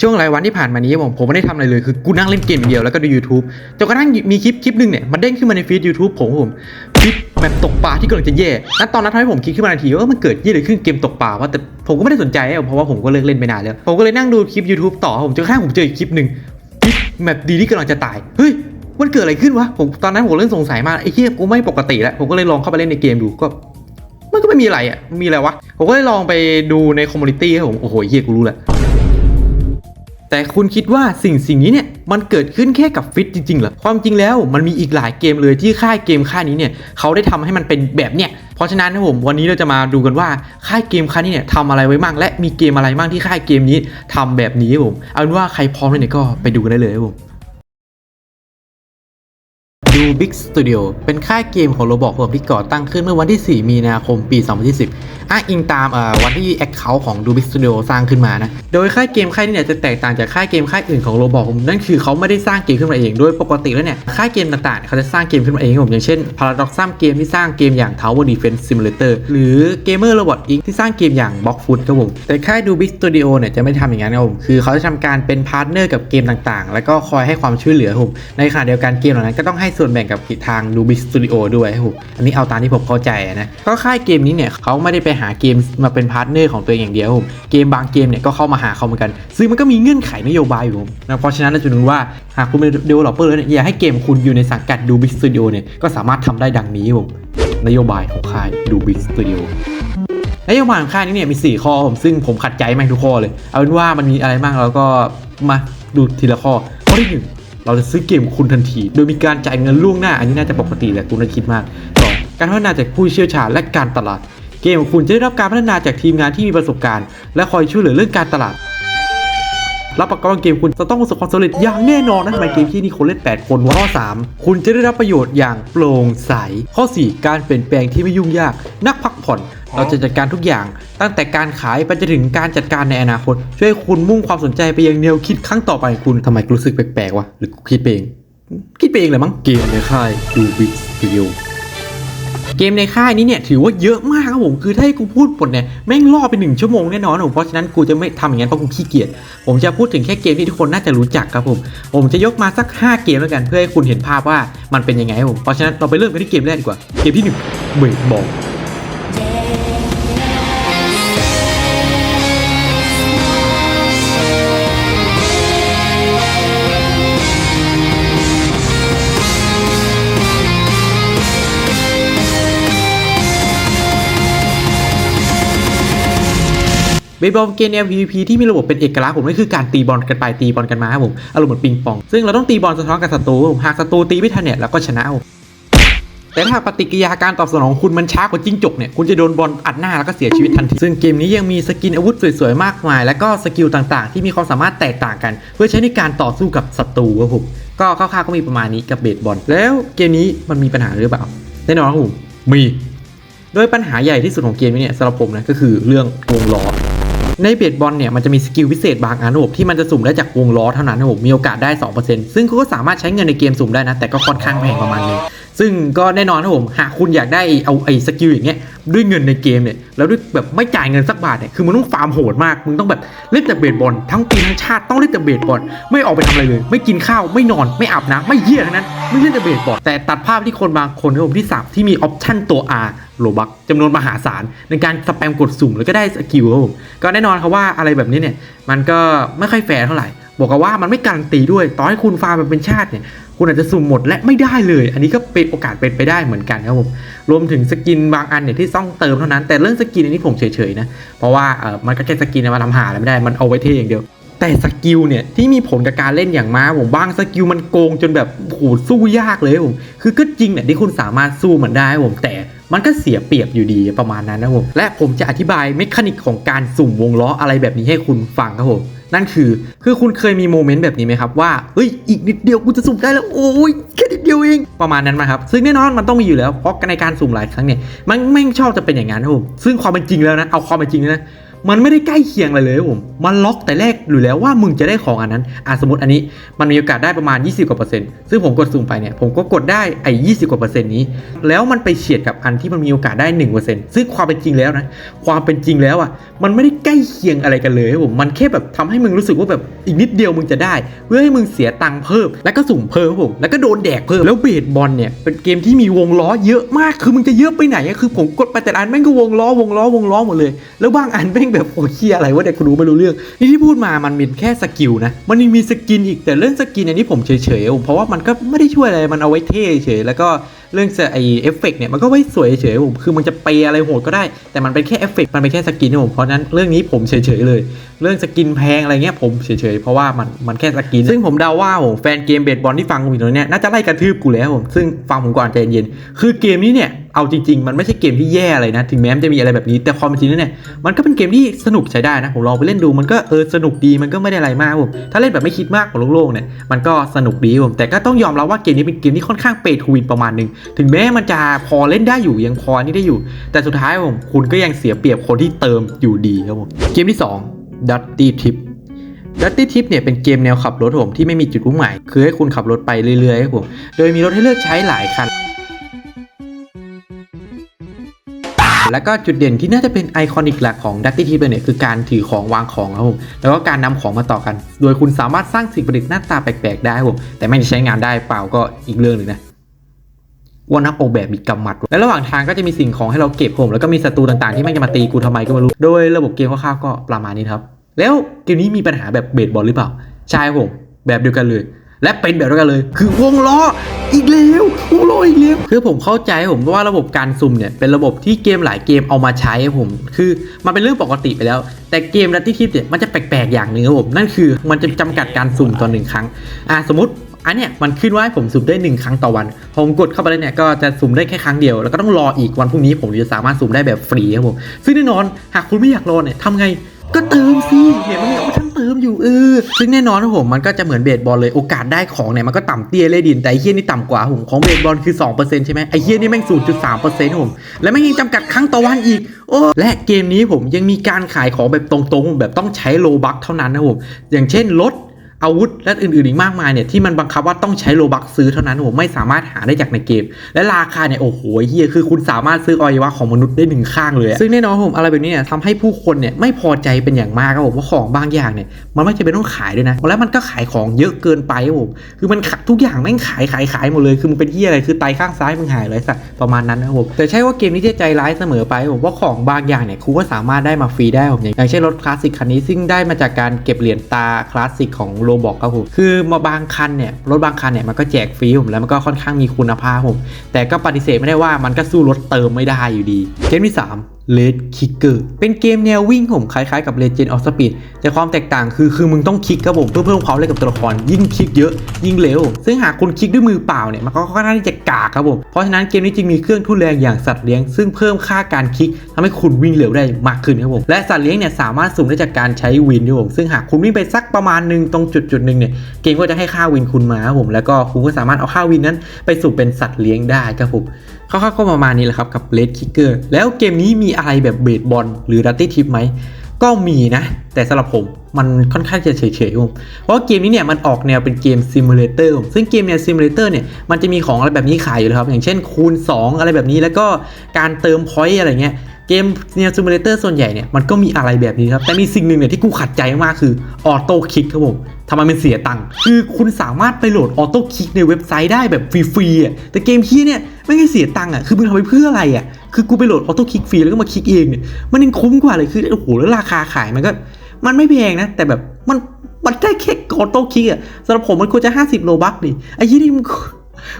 ช่วงหลายวันที่ผ่านมานี้ผมผมไม่ได้ทำอะไรเลยคือกูนั่งเล่นเกมอย่างเดียวแล้วก็ดู YouTube จนกระทั่งมีคลิปคลิปหนึ่งเนี่ยมันเด้งขึ้นมาในฟีด YouTube ผมผมคลิปแบบตกปลาที่กำลังจะแย่นั้นตอนนั้นทำให้ผมคิดขึ้นมาทันทีว่ามันเกิดยี่อะไรขึ้นเกมตกปลาว่าแต่ผมก็ไม่ได้สนใจเพราะว่าผมก็เลิกเล่นไปนานแล้วผมก็เลยนั่งดูคลิป YouTube ต่อผมจนกระทั่งผมเจออีกคลิปหนึ่งคลิปแบบดีที่กำลังจะตายเฮ้ยมันเกิดอะไรขึ้นวะผมตอนนั้นผมเริ่มสงสัยมากไอ้เหี้ยกูไม่ปกติแล้วผมก็เลยลองเข้าไปเล่นในเกมดูก็มันก็ไม่มีอะไรอะมีอะไรวะผมก็เลยลองไปดูในคอมมูนิตี้ผมโอ้โหเฮียกูรู้แหละ แต่คุณคิดว่าสิ่งสิ่งนี้เนี่ยมันเกิดขึ้นแค่กับฟิตจริงๆเหรอความจริงแล้วมันมีอีกหลายเกมเลยที่ค่ายเกมค่ายนี้เนี่ยเขาได้ทำให้มันเป็นแบบเนี้ยเพราะฉะนั้นนะผมวันนี้เราจะมาดูกันว่าค่ายเกมค่ายนี้เนี่ยทำอะไรไว้บ้างและมีเกมอะไรบ้างที่ค่ายเกมนี้ทำแบบนี้ผมเอาเป็นว่าใครพร้อมแล้วเนี่ยก็ไปดูกันได้เลยครับผมดู Big Studio เป็นค่ายเกมของ Roblox ผมที่ก่อตั้งขึ้นเมื่อวันที่ 4 มีนาคม ปี 2020อ้างอิงตามวันที่ Account ของ Do Big Studio สร้างขึ้นมานะ โดยค่ายเกมค่ายนี้เนี่ยจะแตกต่างจากค่ายเกมค่ายอื่นของ Roblox ผมนั่นคือเขาไม่ได้สร้างเกมขึ้นมาเองโดยปกติแล้วเนี่ยค่ายเกมต่างๆเขาจะสร้างเกมขึ้นมาเองผมอย่างเช่น Paradox สร้างเกมที่สร้างเกมอย่าง Tower Defense Simulator หรือ Gamer Robot Inc ที่สร้างเกมอย่าง Block Food ครับผมแต่ค่าย Do Big Studio เนี่ยจะไม่ทำอย่างนั้นครับผมคือเขาจะทำการเป็นพาร์ทเนอร์กับเกมต่างๆ แล้วก็คอยให้ความช่วยเหลือผมในขณะเดียวกันเกมเหล่านั้นก็ต้องให้ส่วนแบ่งกับทาง Do Big Studio ด้วยครับผมอันนี้เอาตามที่ผมเข้าใจนะก็ค่ายเกมนี้เนี่ยเขาไม่ได้ไปหาเกมมาเป็นพาร์ทเนอร์ของตัวเองอย่างเดียวผมเกมบางเกมเนี่ยก็เข้ามาหาเขาเหมือนกัน ซึ่งมันก็มีเงื่อนไขนโยบายอยู่ผมนะเพราะฉะนั้นเราจะดูว่าหากคุณเป็น developer แล้วเนี่ยอยากให้เกมคุณอยู่ในสังกัด Do Big Studio เนี่ยก็สามารถทำได้ดังนี้ผมนโยบายของค่าย Do Big Studio นโยบายของค่ายนี้เนี่ยมี 4 ข้อผมซึ่งผมขัดใจแม่งทุกข้อเลย เอาเป็นว่ามันมีอะไรบ้างเราก็มาดูทีละข้อ ข้อที่หนึ่งเราจะซื้อเกมคุณทันที โดยมีการจ่ายเงินล่วงหน้า อันนี้น่าจะปกติแหละกูน่าคิดมากสองการพัฒนาจากผู้เชี่ยวชาญและการตลาด เกมของคุณจะได้รับการพัฒนาจากทีมงานที่มีประสบการณ์ และคอยช่วยเหลือเรื่องการตลาดรับประกันว่าเกมคุณจะต้องประสบความสำเร็จอย่างแน่นอนนะทำไมเกมที่นี่คนเล่น 8 คนวะข้อ 3 คุณจะได้รับประโยชน์อย่างโปร่งใส ข้อ 4 การเปลี่ยนแปลงที่ไม่ยุ่งยาก นักพักผ่อน เราจะจัดการทุกอย่าง ตั้งแต่การขายไปจนถึงการจัดการในอนาคต ช่วยให้คุณมุ่งความสนใจไปยังแนวคิดครั้งต่อไปคุณทำไมรู้สึกแปลกๆวะหรือคิดเอง คิดเองเลยมั้งเกมในค่ายดูบิสตูดิโอ เกมในค่ายนี้เนี่ยถือว่าเยอะมากครับผมคือถ้าให้กูพูดหมดเนี่ยแม่งล่อไปหนึ่งชั่วโมงแน่นอนผมเพราะฉะนั้นกูจะไม่ทำอย่างนั้นเพราะกูขี้เกียจผมจะพูดถึงแค่เกมที่ทุกคนน่าจะรู้จักครับผมผมจะยกมาสัก 5 เกมแล้วกันเพื่อให้คุณเห็นภาพว่ามันเป็นยังไงครับผมเพราะฉะนั้นเราไปเริ่มกันที่เกมแรกดีกว่าเกมที่หนึ่งเบรดบอล เบสบอลเกมแนว PVP ที่มีระบบเป็นเอกลักษณ์ผมนั่นคือการตีบอลกันไปตีบอลกันมาครับผมอารมณ์เหมือนปิงปอง ซึ่งเราต้องตีบอลสะท้อนกับศัตรูหากศัตรูตีไม่ทันเนี่ยเราก็ชนะแต่ถ้าปฏิกิริยาการตอบสนองของคุณมันช้ากว่าจิ้งจกเนี่ย คุณจะโดนบอลอัดหน้าแล้วก็เสียชีวิตทันที ซึ่งเกมนี้ยังมีสกินอาวุธสวยๆ มากมาย และก็สกิลต่างๆ ที่มีความสามารถแตกต่างกัน เพื่อใช้ในการต่อสู้กับศัตรูครับผมก็คร่าวๆก็มีประมาณนี้กับเบสบอล แล้วเกมนี้มันมีปัญหาหรือเปล่าแน่นอนครับผมมี โดยปัญหาใหญ่ที่สุดของเกมนี้เนี่ยสำหรับผมนะก็คือเรื่องวงล้อ ในเบสบอลเนี่ยมันจะมีสกิลพิเศษบางอันนะผมที่มันจะสุ่มได้จากวงล้อเท่านั้นนะผมมีโอกาสได้ 2%ซึ่งก็สามารถใช้เงินในเกมสุ่มได้นะแต่ก็ค่อนข้างแพงประมาณนึงซึ่งก็แน่นอนนะผมหากคุณอยากได้เอาไอ้สกิลอย่างเงี้ย ด้วยเงินในเกมเนี่ยแล้วด้วยแบบไม่จ่ายเงินสักบาทเนี่ยคือมึงต้องฟาร์มโหดมากมึงต้องแบบเล่นแต่เบสบอลทั้งปีทั้งชาติต้องเล่นแต่เบสบอลไม่ออกไปทำอะไรเลย ไม่กินข้าวไม่นอนไม่อาบน้ำไม่เยี่ยทั้งนั้นไม่เล่นแต่เบสบอลแต่ตัดภาพที่คนบางคนนะผมที่สับที่มีออปชั่นตัว R โลบักจำนวนมหาศาลในการสแปมกดสุ่มแล้วก็ได้สกิลครับผมก็แน่นอนครับว่าอะไรแบบนี้เนี่ยมันก็ไม่ค่อยแฟร์เท่าไหร่ บอกกันว่ามันไม่การันตีด้วย ต่อให้คุณฟาร์มมันเป็นชาติเนี่ย คุณอาจจะสุ่มหมดและไม่ได้เลย อันนี้ก็เป็นโอกาสเป็นไปได้เหมือนกันครับผม รวมถึงสกินบางอันเนี่ยที่ต้องเติมเท่านั้น แต่เรื่องสกินอันนี้ผมเฉยๆนะ เพราะว่าเออมันก็แค่สกินมาทำหาอะไรไม่ได้ มันเอาไว้เท่อย่างเดียว แต่สกิลเนี่ยที่มีผลกับการเล่นอย่างมากผมบางสกิลมันโกงจนแบบโหสู้ยากเลยผม คือก็จริงเนี่ยที่คุณสามารถสู้มันได้ผมแต่มันก็เสียเปรียบอยู่ดีประมาณนั้นนะผม และผมจะอธิบายเมคานิกของการสุ่มวงล้ออะไรแบบนี้ให้คุณฟังครับผม นั่นคือคือคุณเคยมีโมเมนต์แบบนี้ไหมครับว่าเฮ้ยอีกนิดเดียวกูจะสุ่มได้แล้วโอ้ยแค่นิดเดียวเองประมาณนั้นไหมครับซึ่งแน่นอนมันต้องมีอยู่แล้วเพราะในการสุ่มหลายครั้งเนี่ยมันไม่ชอบจะเป็นอย่างนั้นครับผมซึ่งความเป็นจริงแล้วนะเอาความเป็นจริงนะ มันไม่ได้ใกล้เคียงอะไรเลยผม มันล็อกแต่แรกอยู่แล้วว่ามึงจะได้ของอันนั้นอะสมมติอันนี้มันมีโอกาสได้ประมาณ 20กว่าเปอร์เซ็นต์ซึ่งผมกดสุ่มไปเนี่ยผมก็กดได้ไอ้20กว่าเปอร์เซ็นต์นี้ แล้วมันไปเฉียดกับอันที่มันมีโอกาสได้1เปอร์เซ็นต์ซึ่งความเป็นจริงแล้วนะความเป็นจริงแล้วอะมันไม่ได้ใกล้เคียงอะไรกันเลยผมมันแค่แบบทำให้มึงรู้สึกว่าแบบอีกนิดเดียวมึงจะได้ เพื่อให้มึงเสียตังค์เพิ่มแล้วก็สุ่มเพิ่มผมแล้วก็โดนแดกเพิ่มแล้วเบสบอลเนี่ยเป็นเกมที่มีวงล้อเยอะมากคือมึงจะเยอะไปไหนคือผมกดไปแต่อันแม่งก็วงล้อวงล้อวงล้อหมดเลย แล้วบางอันแม่งแบบโอ้เคียอะไรวะเด็กกูรู้ไม่รู้เรื่อง นี่ที่พูดมามันเป็นแค่สกิลนะ มันยังมีสกินอีกแต่เรื่องสกินอันนี้ผมเฉยๆ เพราะว่ามันก็ไม่ได้ช่วยอะไร มันเอาไว้เท่เฉยแล้วก็เรื่องไอเอฟเฟกเนี่ยมันก็ไว้สวยเฉยๆผมคือมันจะเปย์อะไรโหดก็ได้ แต่มันเป็นแค่เอฟเฟกมันเป็นแค่สกินผมเพราะนั้นเรื่องนี้ผมเฉยๆเลย เรื่องสกินแพงอะไรเงี้ยผมเฉยๆเพราะว่ามันมันแค่สกิน ซึ่งผมเดาว่าผมแฟนเกมเบสบอลที่ฟังกูอยู่ตรงเนี้ยน่าจะไล่กระทืบกูแล้วผมซึ่งฟังผมก่อนใจเย็นๆคือเกมนี้เนี่ย เอาจริง ๆ มันไม่ใช่เกมที่แย่อะไรนะ ถึงแม้มันจะมีอะไรแบบนี้ แต่ความเป็นจริงแล้วเนี่ยมันก็เป็นเกมที่สนุกใช้ได้นะ ผมลองไปเล่นดูมันก็เออสนุกดีมันก็ไม่ได้อะไรมากผมถ้าเล่นแบบไม่คิดมากของโลกๆเนี่ยมันก็สนุกดีผมแต่ก็ต้องยอมรับว่าเกมนี้เป็นเกมที่ค่อนข้างเปย์ทูวินประมาณหนึ่งถึงแม้มันจะพอเล่นได้อยู่ยังพอนี่ได้อยู่ แต่สุดท้ายผมคุณก็ยังเสียเปรียบคนที่เติมอยู่ดีครับผมเกมที่2 Dutty Tip ดัตตี้ทิปเนี่ยเป็นเกมแนวขับรถผมที่ไม่มีจุดมุ่งหมาย คือให้คุณขับรถไปเรื่อยๆครับผม โดยมีรถให้เลือกใช้หลายคัน แล้วก็จุดเด่นที่น่าจะเป็นไอคอนิกหลักของดัตตี้ทิปเลยเนี่ยคือการถือของวางของครับผมแล้วก็การนำของมาต่อกัน โดยคุณสามารถสร้างสิ่งประดิษฐ์หน้าตาแปลกๆได้ครับผมแต่ไม่ใช้งานได้เปล่าก็อีกเรื่องหนึ่งนะว่านักออกแบบมีกำมัด และระหว่างทางก็จะมีสิ่งของให้เราเก็บผมแล้วก็มีศัตรูต่างๆที่ไม่จะมาตีกูทำไมก็ไม่รู้ โดยระบบเกมคร่าวๆก็ประมาณนี้ครับ แล้วเกมนี้มีปัญหาแบบเบสบอลหรือเปล่า ใช่ครับผมแบบเดียวกันเลย และเป็นแบบเดียวกันเลย คือวงล้อ อีกแล้ววงล้ออีกแล้วคือผมเข้าใจผมว่าระบบการซุ่มเนี่ยเป็นระบบที่เกมหลายเกมเอามาใช้ผม คือมันเป็นเรื่องปกติไปแล้ว แต่เกมดัตตี้ทิปเนี่ยมันจะแปลกๆอย่างหนึ่งครับผมนั่นคือมันจะจำกัดการสุ่มต่อหนึ่งครั้งอ่าสมมติอันเนี้ยมันขึ้นว่าให้ผมสุ่มได้ 1 ครั้งต่อวันพอผมกดเข้าไปแล้วเนี่ยก็จะสุ่มได้แค่ครั้งเดียว แล้วก็ต้องรออีกวันพรุ่งนี้ผมจะสามารถสุ่มได้แบบฟรีครับผมซึ่งแน่นอนหากคุณไม่อยากรอเนี่ยทำไง ก็เติมสิเนี่ยมันมีออปชั่นเติมอยู่เออซึ่งแน่นอนนะผมมันก็จะเหมือนเบสบอลเลยโอกาสได้ของเนี่ยมันก็ต่ำเตี้ยเลยดินแต่ไอเฮี้ยนี่ต่ำกว่าผมของเบสบอลคือ 2%ใช่ไหมไอเฮี้ยนี่แม่ง0.3%ครับผมและแม่งยังจำกัดครั้งต่อวันอีกโอ้และเกมนี้ผมยังมีการขายของแบบตรงๆ แบบต้องใช้โลบัคเท่านั้นนะผมอย่างเช่นรถ อาวุธและอื่นๆอีกมากมายเนี่ยที่มันบังคับว่าต้องใช้โลบักซื้อเท่านั้นผมไม่สามารถหาได้จากในเกม และราคาเนี่ยโอ้โหเฮียคือคุณสามารถซื้ออวัยวะของมนุษย์ได้หนึ่งข้างเลย ซึ่งแน่นอนผมอะไรแบบนี้เนี่ยทำให้ผู้คนเนี่ยไม่พอใจเป็นอย่างมากครับผมว่าของบางอย่างเนี่ยมันไม่จำเป็นต้องขายด้วยนะแล้วมันก็ขายของเยอะเกินไปครับผมคือมันขายทุกอย่างแม่งขายขายขายหมดเลยคือมึงเป็นเฮียอะไรคือไตข้างซ้ายมึงหายเลยสัตว์ประมาณนั้นนะครับผมแต่ใช่ว่าเกมนี้จะใจร้ายเสมอไปครับผมว่าของบางอย่างเนี่ยคุณก็สามารถได้มาฟรีได้ผมอย่างเช่นรถคลาสสิกคันนี้ซึ่งได้มาจากการเก็บเหรียญตาคลาสสิกของโรบอกครับผมคือมาบางคันเนี่ยรถบางคันเนี่ยมันก็แจกฟรีผมแล้วมันก็ค่อนข้างมีคุณภาพผมแต่ก็ปฏิเสธไม่ได้ว่ามันก็สู้รถเติมไม่ได้อยู่ดีเกมที่ 3 เลดคิกเกอร์เป็นเกมแนววิ่งผมคล้ายๆกับ Legend of Speed แต่ความแตกต่างคือคือมึงต้องคลิกครับผมเพื่อเพิ่มความเร็วกับตัวละครยิ่งคลิกเยอะยิ่งเร็ว ซึ่งหากคุณคลิกด้วยมือเปล่าเนี่ยมันก็ค่อนข้างที่จะกากครับผมเพราะฉะนั้นเกมนี้จึงมีเครื่องทุนแรงอย่างสัตว์เลี้ยง ซึ่งเพิ่มค่าการคลิกทำให้คุณวิ่งเร็วได้มากขึ้นครับผมและสัตว์เลี้ยงเนี่ยสามารถสุ่มได้จากการใช้วินครับผมซึ่งหากคุณวิ่งไปสักประมาณหนึ่งตรงจุดจุดหนึ่งเนี่ยเกมก็จะให้ค่าวินคุณมาครับผมแล้วก็คุณก็สามารถเอาค่าวินนั้น ไปสุ่มเป็นสัตว์เลี้ยงได้ครับผม คร่าวๆก็ประมาณนี้แหละครับกับ Red Kicker แล้วเกมนี้มีอะไรแบบเบสบอลหรือดัตตี้ทิปไหม ก็มีนะ แต่สำหรับผมมันค่อนข้างจะเฉยๆผมเพราะเกมนี้เนี่ยมันออกแนวเป็นเกมซิมูเลเตอร์ซึ่งเกมแนวซิมูเลเตอร์เนี่ยมันจะมีของอะไรแบบนี้ขายอยู่แล้วครับ อย่างเช่นคูณ 2 อะไรแบบนี้แล้วก็การเติมพอยต์อะไรเงี้ยเกมแนวซิมูเลเตอร์ส่วนใหญ่เนี่ยมันก็มีอะไรแบบนี้ครับ แต่มีสิ่งหนึ่งเนี่ยที่กูขัดใจมากคือออโต้คิกครับผม ทำไมมันเสียตังค์คือคุณสามารถไปโหลดออโต้คลิกในเว็บไซต์ได้แบบฟรีๆอะแต่เกมที่เนี่ยไม่ให้เสียตังค์อะคือมึงทำไปเพื่ออะไรอะคือกูไปโหลดออโต้คลิกฟรีแล้วก็มาคลิกเองเนี่ยมันยังคุ้มกว่าเลยคือโอ้โหแล้วราคาขายมันก็ มันไม่แพงนะ แต่แบบมันมันได้แค่ออโต้คลิกอะสำหรับผมมันควรจะ 50 โลบัคดิไอ้ยี่นี่มึง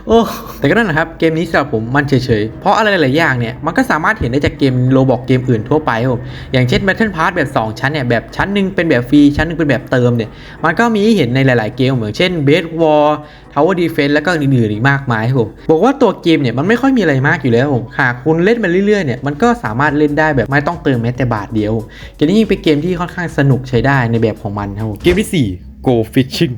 โอ้แต่ก็นั่นนะครับเกมนี้สำหรับผมมันเฉยๆ เพราะอะไรหลายๆอย่างเนี่ยมันก็สามารถเห็นได้จากเกมโลบอกเกมอื่นทั่วไปครับผมอย่างเช่น Battle Pass แบบ 2 ชั้นเนี่ยแบบชั้นหนึ่งเป็นแบบฟรีชั้นหนึ่งเป็นแบบเติมเนี่ยมันก็มีให้เห็นในหลาย ๆเกมเหมือนเช่น Base War Tower Defense แล้วก็อื่นๆอีกมากมายครับผมบอกว่าตัวเกมเนี่ยมันไม่ค่อยมีอะไรมากอยู่แล้วผมหากคุณเล่นมาเรื่อยๆเนี่ยมันก็สามารถเล่นได้แบบไม่ต้องเติมแม้แต่บาทเดียวเกมนี้ยิ่งเป็นเกมที่ค่อนข้างสนุกใช้ได้ในแบบของมันครับผมเกมที่ 4 Go Fishing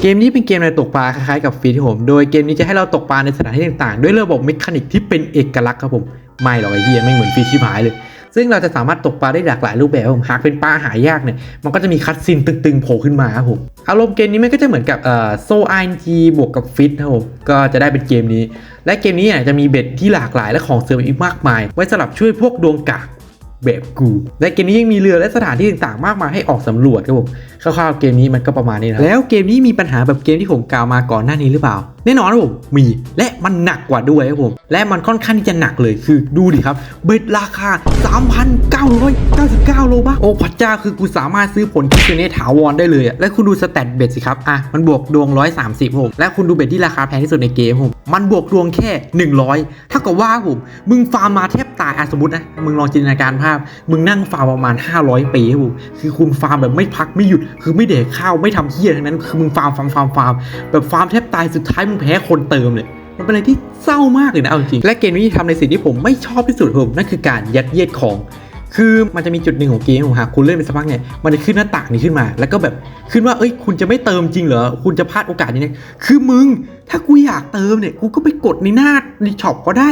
เกมนี้เป็นเกมในตกปลาคล้ายๆกับฟีที่ผม โดยเกมนี้จะให้เราตกปลาในสถานที่ต่างๆ ด้วยระบบเมคานิกที่เป็นเอกลักษณ์ครับผมไม่หรอกไอ้เหี้ยไม่เหมือนฟีชิบหายเลย ซึ่งเราจะสามารถตกปลาได้หลากหลายรูปแบบครับผมหากเป็นปลาหายากเนี่ยมันก็จะมีคัตซินตึงๆโผล่ขึ้นมาครับผมอารมณ์เกมนี้มันก็จะเหมือนกับเอ่อโซไอจีบวกกับฟิตครับผมก็จะได้เป็นเกมนี้ และเกมนี้เนี่ยจะมีเบ็ดที่หลากหลายและของเสริมอีกมากมาย ไว้สำหรับช่วยพวกดวงกาก แบบกูและเกมนี้ยังมีเรือและสถานที่ต่างๆ มากมายให้ออกสำรวจครับผมคร่าวๆเกมนี้มันก็ประมาณนี้นะแล้วเกมนี้มีปัญหาแบบเกมที่ผมกล่าวมาก่อนหน้านี้หรือเปล่า แน่นอนครับผมมีและมันหนักกว่าด้วยครับผมและมันค่อนข้างที่จะหนักเลยคือดูดิครับ เบ็ดราคา 3,999 โลบาโอ้พระเจ้าคือกูสามารถซื้อผลคิดเนถาวรได้เลยอะและคุณดูสแตทเบ็ดสิครับอะมันบวกดวง 130ผมและคุณดูเบ็ดที่ราคาแพงที่สุดในเกมผม มันบวกดวงแค่ 100เท่ากับว่าผมมึงฟาร์มมาแทบตายอะสมมตินะ มึงลองจินตนาการภาพ มึงนั่งฟาร์มประมาณ 500 ปีครับผมคือคุณฟาร์มแบบไม่พักไม่หยุด คือไม่เด็กข้าวไม่ทำเฮี้ยทั้งนั้น คือมึงฟาร์มฟาร์มฟาร์มฟาร์มแบบฟาร์มแทบตายสุดท้ายมึงแพ้คนเติมเลยมันเป็นอะไรที่เศร้ามากเลยนะเอาจริงและเกมนี้ทำในสิ่งที่ผมไม่ชอบที่สุดผมนั่นคือการยัดเยียดของคือมันจะมีจุดหนึ่งของเกมผมหากคุณเล่นไปสักพักเนี่ยมันจะขึ้นหน้าต่างนี้ขึ้นมา แล้วก็แบบขึ้นว่าเอ้ยคุณจะไม่เติมจริงเหรอคุณจะพลาดโอกาสนี้เนี่ยคือมึง ถ้ากูอยากเติมเนี่ยกูก็ไปกดในหน้าในช็อปก็ได้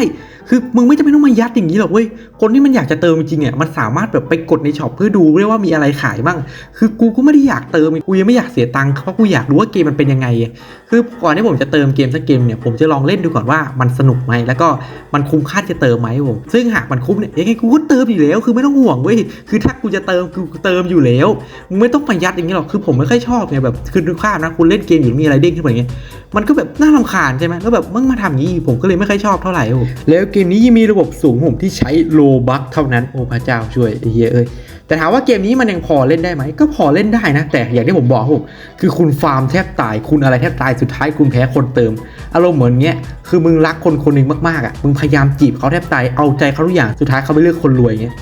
คือมึงไม่จำเป็นต้องมายัดอย่างนี้หรอกเว้ย คนที่มันอยากจะเติมจริงเนี่ยมันสามารถแบบไปกดในช็อปเพื่อดูด้วยว่ามีอะไรขายบ้าง คือกูก็ไม่ได้อยากเติมกูยังไม่อยากเสียตังค์เพราะกูอยากรู้ว่าเกมมันเป็นยังไง คือก่อนที่ผมจะเติมเกมสักเกมเนี่ยผมจะลองเล่นดูก่อนว่ามันสนุกไหมแล้วก็มันคุ้มค่าจะเติมไหมผม ซึ่งหากมันคุ้มเนี่ยยังไงกูก็เติมอยู่แล้ว คือไม่ต้องห่วงเว้ย คือถ้ากูจะเติมกูเติมอยู่แล้วมึงไม่ต้องมายัดอย่างนี้หรอก คือผมไม่ค่อยชอบไงแบบคือดูภาพนะคุณเล่นเกมอยู่มีอะไรเด้งขึ้นมาอย่างเงี้ย มันก็แบบน่ารำคาญใช่ไหมแล้วแบบมึงมาทำอย่างนี้อีกผมก็เลยไม่ค่อยชอบเท่าไหร่ครับผมแล้วเกมนี้ยังมีระบบสูงผมที่ใช้โลบัคเท่านั้นโอ้พระเจ้าช่วยไอ้เฮียเอ้ยแต่ถามว่าเกมนี้มันยังพอเล่นได้ไหม ก็พอเล่นได้นะ แต่อย่างที่ผมบอกครับผมคือคุณฟาร์มแทบตาย คุณอะไรแทบตายสุดท้ายคุณแพ้คนเติม อารมณ์เหมือนเงี้ยคือมึงรักคนคนหนึ่งมากๆอะมึงพยายามจีบเขาแทบตายเอาใจเขาทุกอย่างสุดท้ายเขาไปเลือกคนรวยเงี้ย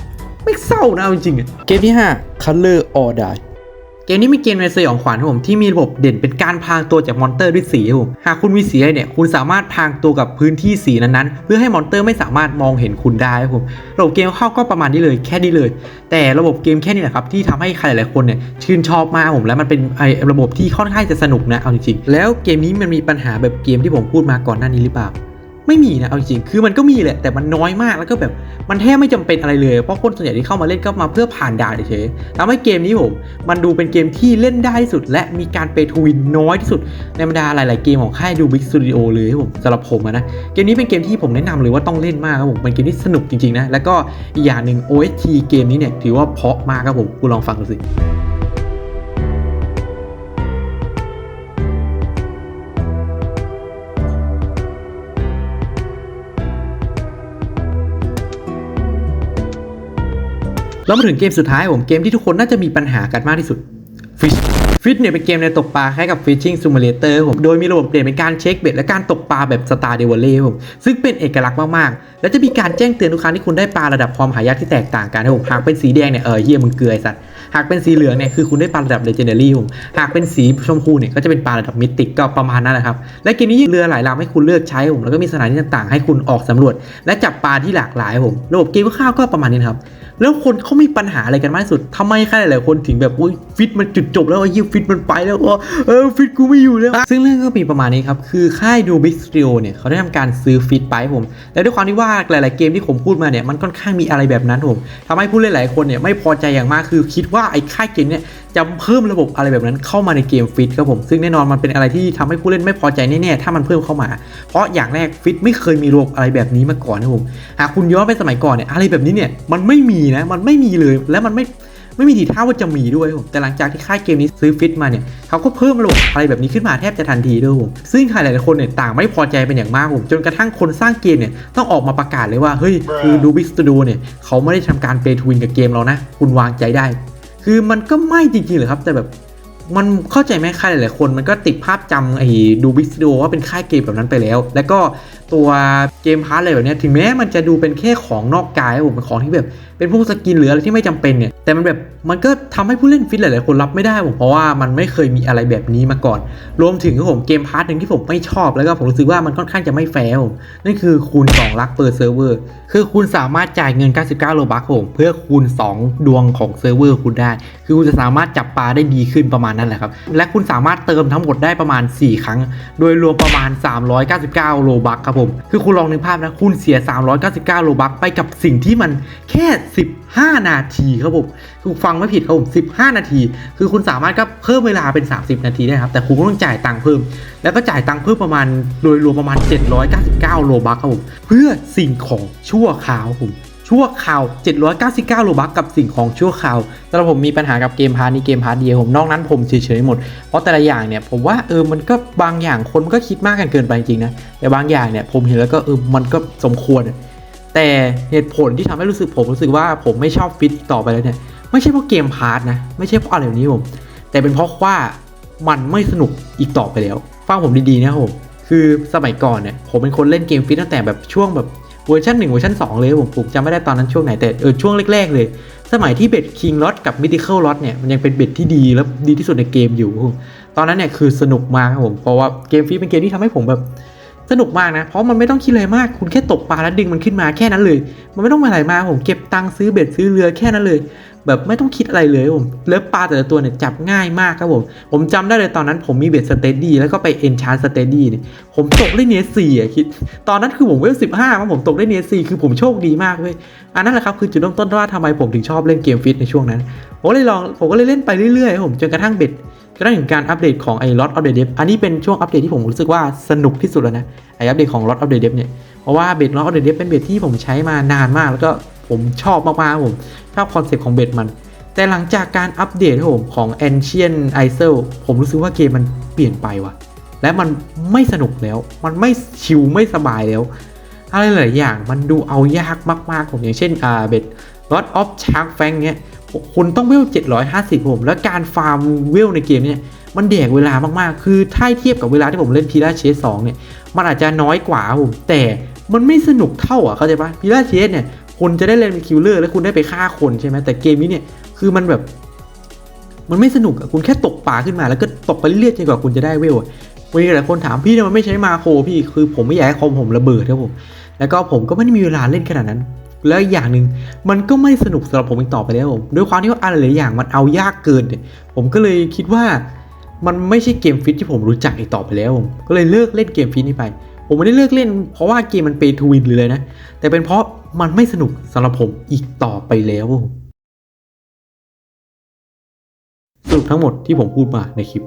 ไม่เศร้านะเอาจริงๆอะเกมที่ 5 Color or Die เกมนี้เป็นเกมในสยองขวัญครับผมที่มีระบบเด่นเป็นการพรางตัวจากมอนเตอร์ด้วยสีครับผมหากคุณมีสีเนี่ยคุณสามารถพรางตัวกับพื้นที่สีนั้นๆ เพื่อให้มอนเตอร์ไม่สามารถมองเห็นคุณได้ครับผมระบบเกมเข้าก็ประมาณนี้เลยแค่นี้เลย แต่ระบบเกมแค่นี้แหละครับที่ทำให้ใครหลายๆคนเนี่ยชื่นชอบมากผมแล้วมันเป็นไอ้ระบบที่ค่อนข้างจะสนุกนะเอาจริงๆแล้วเกมนี้มันมีปัญหาแบบเกมที่ผมพูดมาก่อนหน้านี้หรือเปล่า ไม่มีนะเอาจริงๆคือมันก็มีแหละแต่มันน้อยมากแล้วก็แบบมันแทบไม่จำเป็นอะไรเลย เพราะคนส่วนใหญ่ที่เข้ามาเล่นก็มาเพื่อผ่านด่านเฉยทำให้เกมนี้ผมมันดูเป็นเกมที่เล่นได้ที่สุด และมีการเปทูวินน้อยที่สุด ในบรรดาหลาย ๆ เกมของค่ายดูบิ๊กสตูดิโอเลยครับผมสำหรับผมนะเกมนี้เป็นเกมที่ผมแนะนำเลยว่าต้องเล่นมากครับผมเป็นเกมที่สนุกจริง ๆ นะ แล้วก็อีกอย่างหนึ่ง OST เกมนี้เนี่ยถือว่าเพาะมากครับผมคุณลองฟังดูสิ แล้วมาถึงเกมสุดท้ายผมเกมที่ทุกคนน่าจะมีปัญหากันมากที่สุด Fish Fish เนี่ยเป็นเกมในตกปลาคล้ายกับ Fishing Simulator ผมโดยมีระบบเปลี่ยนเป็นการเช็คเบ็ดและการตกปลาแบบ Star d e v o l e ผมซึ่งเป็นเอกลักษณ์มาก ๆ และจะมีการแจ้งเตือนทุกครั้งที่คุณได้ปลาระดับความหายากที่แตกต่างกันนะผมหากเป็นสีแดงเนี่ยเออเฮียมึงเกลือสัตว์หากเป็นสีเหลืองเนี่ยคือคุณได้ปลาระดับ Legendary ผมหากเป็นสีชมพูเนี่ยก็จะเป็นปลาระดับมิติกก็ประมาณนั้นแหละครับและเกมนี้เรือหลายลำให้คุณเลือกใช้ผมแล้วก็มีสถานที่ต่าง ๆ ให้คุณออกสำรวจ และจับปลาที่หลากหลายผมระบบเกมคร่าวๆก็ประมาณนี้ครับ แล้วคนเขามีปัญหาอะไรกันมากสุดทำไมใครหลายๆคนถึงแบบอุ้ย ฟิตมันจุดจบแล้วไอ้ยี่ฟิตมันไปแล้วอ๋อเออฟิตกูไม่อยู่แล้ว ซึ่งเรื่องก็มีประมาณนี้ครับ คือค่ายดูบิ๊กสตูดิโอเนี่ยเขาได้ทำการซื้อฟิตไปผมและด้วยความที่ว่าหลาย ๆ เกมที่ผมพูดมาเนี่ยมันค่อนข้างมีอะไรแบบนั้นผมทำให้ผู้เล่นหลายคนเนี่ยไม่พอใจอย่างมากคือคิดว่าไอ้ค่ายเกมเนี่ยจะเพิ่มระบบอะไรแบบนั้นเข้ามาในเกมฟิตครับผมซึ่งแน่นอนมันเป็นอะไรที่ทำให้ผู้เล่นไม่พอใจแน่ๆถ้ามันเพิ่มเข้ามา เพราะอย่างแรกฟิตไม่เคยมีระบบอะไรแบบนี้มาก่อนนะผมหากคุณย้อนไปสมัยก่อนเนี่ยอะไรแบบนี้เนี่ยมันไม่มีนะมันไม่มีเลยและมันไม่ ไม่มีทีท่าว่าจะมีด้วยผมแต่หลังจากที่ค่ายเกมนี้ซื้อฟิตมาเนี่ยเขาก็เพิ่มระบบอะไรแบบนี้ขึ้นมาแทบจะทันทีด้วยผมซึ่งใครหลายๆคนเนี่ยต่างไม่พอใจเป็นอย่างมากผมจนกระทั่งคนสร้างเกมเนี่ยต้องออกมาประกาศเลยว่าเฮ้ยคือดูบิ๊กสตูดิโอเนี่ยเขาไม่ได้ทำการเปย์ทวินกับเกมเรานะ คุณวางใจได้ คือมันก็ไม่จริงๆเลยครับแต่แบบมันเข้าใจไหมใครหลายๆคนมันก็ติดภาพจำไอ้ดูบิ๊กสตูดิโอว่าเป็นค่ายเกมแบบนั้นไปแล้ว แล้วก็ตัวเกมพาร์ทอะไรแบบเนี้ยถึงแม้มันจะดูเป็นแค่ของนอกกายผมเป็นของที่แบบเป็นพวกสกินหรืออะไรที่ไม่จำเป็นเนี่ยแต่มันแบบมันก็ทำให้ผู้เล่นฟิตหลายๆคนรับไม่ได้ผมเพราะว่ามันไม่เคยมีอะไรแบบนี้มาก่อน รวมถึงผมเกมพาร์ทหนึ่งที่ผมไม่ชอบแล้วก็ผมรู้สึกว่ามันค่อนข้างจะไม่แฟร์ผมนั่นคือคูณ2ลักเปอร์เซิร์ฟเวอร์คือคุณสามารถจ่ายเงิน 99 โลบัคผมเพื่อคูณ 2 ดวงของเซิร์ฟเวอร์คุณได้ คือคุณจะสามารถจับปลาได้ดีขึ้นประมาณนั้นแหละครับ และคุณสามารถเติมทั้งหมดได้ประมาณ 4 ครั้ง โดยรวมประมาณ 399 โลบัคครับผม คือคุณลองนึกภาพนะ คุณเสีย 399 โลบัคไปกับสิ่งที่มันแค่15 นาทีครับผมถูกฟังไม่ผิดครับผม15 นาที คือคุณสามารถก็เพิ่มเวลาเป็น 30 นาทีได้ครับ แต่คุณก็ต้องจ่ายตังค์เพิ่ม แล้วก็จ่ายตังค์เพิ่มประมาณโดยรวมประมาณ 799 โลบัคครับผมเพื่อสิ่งของชั่วคราวครับผมชั่วคราว 799 โลบัคกับสิ่งของชั่วคราวสำหรับผมมีปัญหากับเกมพาร์ทนี้เกมพาร์ทเดียวผมนอกนั้นผมเฉยๆหมด เพราะแต่ละอย่างเนี่ยผมว่าเออมันก็บางอย่างคนมันก็คิดมากกันเกินไปจริงนะ แต่บางอย่างเนี่ยผมเห็นแล้วก็เออมันก็สมควร แต่เหตุผลที่ทำให้รู้สึกผมรู้สึกว่าผมไม่ชอบฟิตอีกต่อไปแล้วเนี่ย ไม่ใช่เพราะเกมพาร์ทนะ ไม่ใช่เพราะอะไรแบบนี้ผม แต่เป็นเพราะว่ามันไม่สนุกอีกต่อไปแล้วฟังผมดีๆนะครับผมคือสมัยก่อนเนี่ยผมเป็นคนเล่นเกมฟิตตั้งแต่แบบช่วงแบบเวอร์ชัน1เวอร์ชัน2เลยผมผมจำไม่ได้ตอนนั้นช่วงไหนแต่เออช่วงแรกๆเลย สมัยที่เบ็ดคิงลอตกับมิติเคิลลอตเนี่ยมันยังเป็นเบ็ดที่ดีและดีที่สุดในเกมอยู่ครับผมตอนนั้นเนี่ยคือสนุกมากครับผมเพราะว่าเกมฟิตเป็นเกมที่ทำให้ผมแบบ สนุกมากนะ เพราะมันไม่ต้องคิดอะไรมาก คุณแค่ตกปลาแล้วดึงมันขึ้นมาแค่นั้นเลย มันไม่ต้องมาอะไรมาผมเก็บตังค์ซื้อเบ็ดซื้อเรือแค่นั้นเลย แบบไม่ต้องคิดอะไรเลยผมแล้วปลาแต่ละตัวเนี่ยจับง่ายมากครับผม ผมจำได้เลยตอนนั้นผมมีเบ็ดสเตดี้แล้วก็ไปเอนชานสเตดี้เนี่ยผมตกได้เนสสี่อะคิด ตอนนั้นคือผมเวลสิบห้ามั้งผมตกได้เนสสี่คือผมโชคดีมากเว้ย อันนั้นแหละครับคือจุดเริ่มต้นว่าทำไมผมถึงชอบเล่นเกมฟิตในช่วงนั้น ผมเลยลองผมก็เลยเล่นไปเรื่อยๆผมจนกระทั่งเบ็ด กระทั่งถึงการอัปเดตของไอ้ Lot of the Depth อันนี้เป็นช่วงอัปเดตที่ผมรู้สึกว่าสนุกที่สุดแล้วนะไอ้อัปเดตของ Lot of the Depth เนี่ยเพราะว่าเบ็ด Lot of the Depth เป็นเบ็ดที่ผมใช้มานานมาก แล้วก็ผมชอบมากๆผมชอบคอนเซ็ปต์ของเบ็ดมัน แต่หลังจากการอัปเดตผมของ Ancient i s o ผมรู้สึกว่าเกมมันเปลี่ยนไปว่ะและมันไม่สนุกแล้ว มันไม่ชิลไม่สบายแล้ว อะไรหลายอย่างมันดูเอายากมากๆผมอย่างเช่นอ่าเบ็ด Lot of Shark Fang เนี้ย คุณต้องเวล750ผมแล้วการฟาร์มเวลในเกมเนี่ยมันแดกเวลามากๆ คือถ้าเทียบกับเวลาที่ผมเล่นพีราเชส2เนี่ยมันอาจจะน้อยกว่าผมแต่มันไม่สนุกเท่าอะเข้าใจปะพีราเชสเนี่ยคุณจะได้เล่นเป็นคิลเลอร์แล้วคุณได้ไปฆ่าคนใช่ไหมแต่เกมนี้เนี่ยคือมันแบบ มันไม่สนุกอะคุณแค่ตกปลาขึ้นมาแล้วก็ตกไปเรื่อยๆจนกว่าคุณจะได้เวลอะวันนี้หลายคนถามพี่ทำไมไม่ใช้มาโครพี่คือผมไม่อยากให้คอมผมระเบิดครับผมแล้วก็ผมก็ไม่ได้มีเวลาเล่นขนาดนั้น แล้วอย่างหนึ่งมันก็ไม่สนุกสำหรับผมอีกต่อไปแล้วผมด้วยความที่ว่าอะไรหลายอย่างมันเอายากเกิน ผมก็เลยคิดว่ามันไม่ใช่เกมฟิตที่ผมรู้จักอีกต่อไปแล้วผมก็เลยเลิกเล่นเกมฟิตนี้ไป ผมไม่ได้เลิกเล่น เพราะว่าเกมมันเปทูวินเลยนะ แต่เป็นเพราะมันไม่สนุกสำหรับผมอีกต่อไปแล้วสรุปทั้งหมดที่ผมพูดมาในคลิป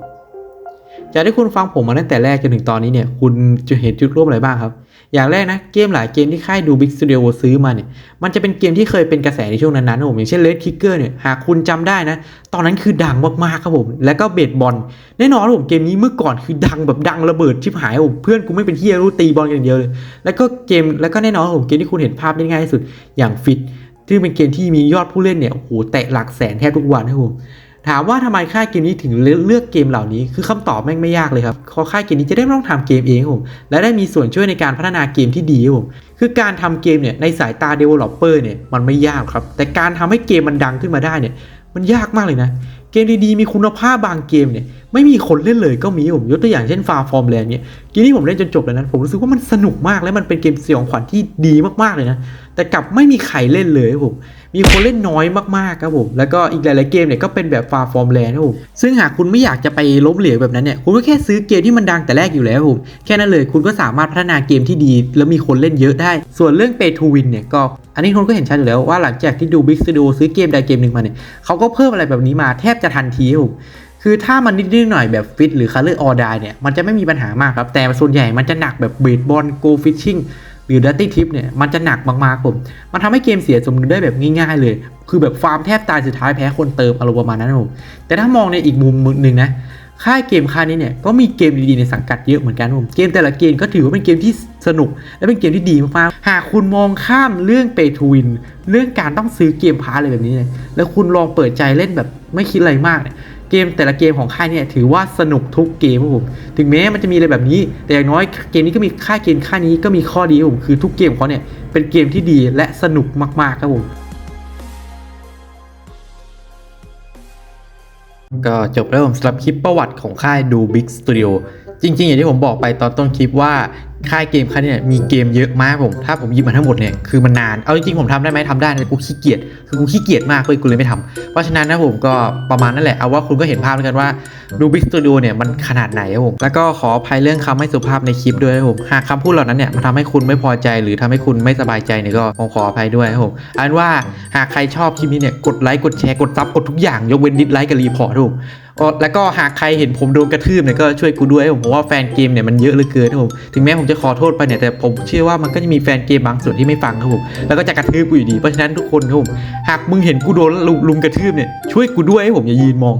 จากที่คุณฟังผมมาตั้งแต่แรกจนถึงตอนนี้เนี่ย คุณจะเห็นจุดร่วมอะไรบ้างครับ อย่างแรกนะเกมหลายเกมที่ค่ายดู Big Studio ซื้อมาเนี่ยมันจะเป็นเกมที่เคยเป็นกระแสในช่วงนั้นๆนะผมอย่างเช่น Red Kicker เนี่ยหากคุณจำได้นะ ตอนนั้นคือดังมากๆครับผม แล้วก็เบสบอลแน่นอนผมเกมนี้เมื่อก่อนคือดังแบบดังระเบิดชิบหายผมเพื่อนกูไม่เป็นเฮียรู้ตีบอลกันอย่างเดียวเลยแล้วก็เกมแล้วก็แน่นอนผมเกมที่คุณเห็นภาพได้ง่ายที่สุดอย่างฟิตที่งเป็นเกมที่มียอดผู้เล่นเนี่ยโอ้โหแตะหลักแสนแทบทุกวันครับผม ถามว่าทำไมค่ายเกมนี้ถึงเลือกเกมเหล่านี้ คือคำตอบแม่งไม่ยากเลยครับเพราะค่ายเกมนี้จะได้ไม่ต้องทำเกมเองผมและได้มีส่วนช่วยในการพัฒนาเกมที่ดีผมคือการทำเกมเนี่ยในสายตา developer เนี่ยมันไม่ยากครับ แต่การทำให้เกมมันดังขึ้นมาได้เนี่ยมันยากมากเลยนะ เกมดีๆมีคุณภาพบางเกมเนี่ย ไม่มีคนเล่นเลยก็มีผมยกตัวอย่างเช่น Far From Land เนี่ยเกมนี้ผมเล่นจนจบแล้วนะผมรู้สึกว่ามันสนุกมากและมันเป็นเกมสยองขวัญที่ดีมากๆเลยนะแต่กลับไม่มีใครเล่นเลยผมมีคนเล่นน้อยมากๆครับผมแล้วก็อีกหลายๆเกมเนี่ยก็เป็นแบบ Far From Land ครับผมซึ่งหากคุณไม่อยากจะไปล้มเหลวแบบนั้นเนี่ยคุณก็แค่ซื้อเกมที่มันดังแต่แรกอยู่แล้วครับผมแค่นั้นเลยคุณก็สามารถพัฒนาเกมที่ดี แล้วมีคนเล่นเยอะได้ ส่วนเรื่อง Pay to Win เนี่ยก็อันนี้คนก็เห็นชัดอยู่แล้วว่าหลังจากที่ดู Big Studio ซื้อเกมใดเกมหนึ่งมาเนี่ยเขาก็เพิ่มอะไรแบบนี้มาแทบจะทันทีครับผม คือถ้ามันนิดๆหน่อยแบบฟิตหรือ Color or Die เนี่ยมันจะไม่มีปัญหามากครับ แต่ส่วนใหญ่มันจะหนักแบบเบสบอล Go Fishing หรือ Dirty Tip เนี่ยมันจะหนักมากๆผม มันทำให้เกมเสียสมดุลได้แบบง่ายๆเลย คือแบบฟาร์มแทบตายสุดท้ายแพ้คนเติมอารมณ์ประมาณนั้นผมแต่ถ้ามองในอีกมุมหนึ่งนะค่ายเกมค่ายนี้เนี่ยก็มีเกมดีๆในสังกัดเยอะเหมือนกันผมเกมแต่ละเกมก็ถือว่าเป็นเกมที่สนุก และเป็นเกมที่ดีมากๆหากคุณมองข้ามเรื่องเปทูวินเรื่องการต้องซื้อเกมพาร์อะไรแบบนี้เนี่ยแล้วคุณลองเปิดใจเล่นแบบไม่คิดอะไรมากเนี่ย เกมแต่ละเกมของค่ายเนี่ยถือว่าสนุกทุกเกมครับผมถึงแม้มันจะมีอะไรแบบนี้ แต่อย่างน้อยเกมนี้ก็มีค่ายเกมค่ายนี้ก็มีข้อดีครับผมคือทุกเกมของเขาเนี่ยเป็นเกมที่ดีและสนุกมากๆครับผมก็จบแล้วผมสำหรับคลิปประวัติของค่ายดู Big Studio จริงๆ อย่างที่ผมบอกไปตอนต้นคลิปว่าค่ายเกมค่ายเนี่ยมีเกมเยอะมากผม ถ้าผมหยิบมาทั้งหมดเนี่ยคือมันนาน เอาจริงๆผมทำได้ไหมทำได้แต่กูขี้เกียจ คือกูขี้เกียจมากเลยกูเลยไม่ทำเพราะฉะนั้นนะผมก็ประมาณนั่นแหละ เอาว่าคุณก็เห็นภาพแล้วกันว่าดูบิ๊กสตูดิโอเนี่ยมันขนาดไหนครับผม แล้วก็ขออภัยเรื่องคำไม่สุภาพในคลิปด้วยครับผม หากคำพูดเหล่านั้นเนี่ยมันทำให้คุณไม่พอใจ หรือทำให้คุณไม่สบายใจเนี่ยก็ผมขออภัยด้วยครับผมอาเป็นว่าหากใครชอบคลิปนี้เนี่ยกดไลค์กดแชร์กดซับกดทุกอย่างยกเว้นดิสไลค์กับรีพอร์ตครับผมแล้วก็หากใครเห็นผมโดนกระทืบเนี่ยก็ช่วยกูด้วยผมเพราะว่าแฟนเกมเนี่ยมันเยอะเหลือเกินครับผมถึงแม้ผมจะขอโทษไปเนี่ยแต่ผมเชื่อว่ามันก็จะมีแฟนเกมบางส่วนที่ไม่ฟังครับผมแล้วก็จะกระทืบกูอยู่ดีเพราะฉะนั้นทุกคนครับผมหากมึงเห็นกูโดนลุมกระทืบเนี่ยช่วยกูด้วยให้ผมอย่ายืนมอง